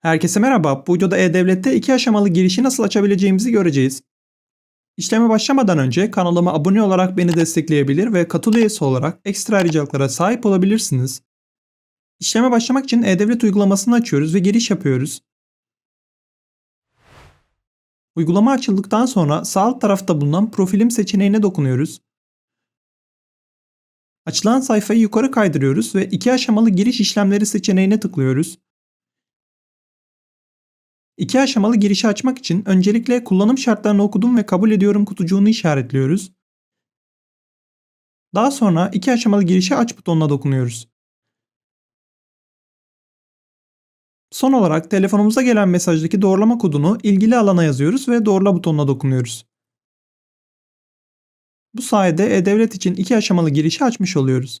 Herkese merhaba. Bu videoda E-Devlet'te iki aşamalı girişi nasıl açabileceğimizi göreceğiz. İşleme başlamadan önce kanalıma abone olarak beni destekleyebilir ve katıl üyesi olarak ekstra ayrıcalıklara sahip olabilirsiniz. İşleme başlamak için E-Devlet uygulamasını açıyoruz ve giriş yapıyoruz. Uygulama açıldıktan sonra sağ alt tarafta bulunan profilim seçeneğine dokunuyoruz. Açılan sayfayı yukarı kaydırıyoruz ve iki aşamalı giriş işlemleri seçeneğine tıklıyoruz. İki aşamalı girişi açmak için öncelikle kullanım şartlarını okudum ve kabul ediyorum kutucuğunu işaretliyoruz. Daha sonra iki aşamalı girişi aç butonuna dokunuyoruz. Son olarak telefonumuza gelen mesajdaki doğrulama kodunu ilgili alana yazıyoruz ve doğrula butonuna dokunuyoruz. Bu sayede E-Devlet için iki aşamalı girişi açmış oluyoruz.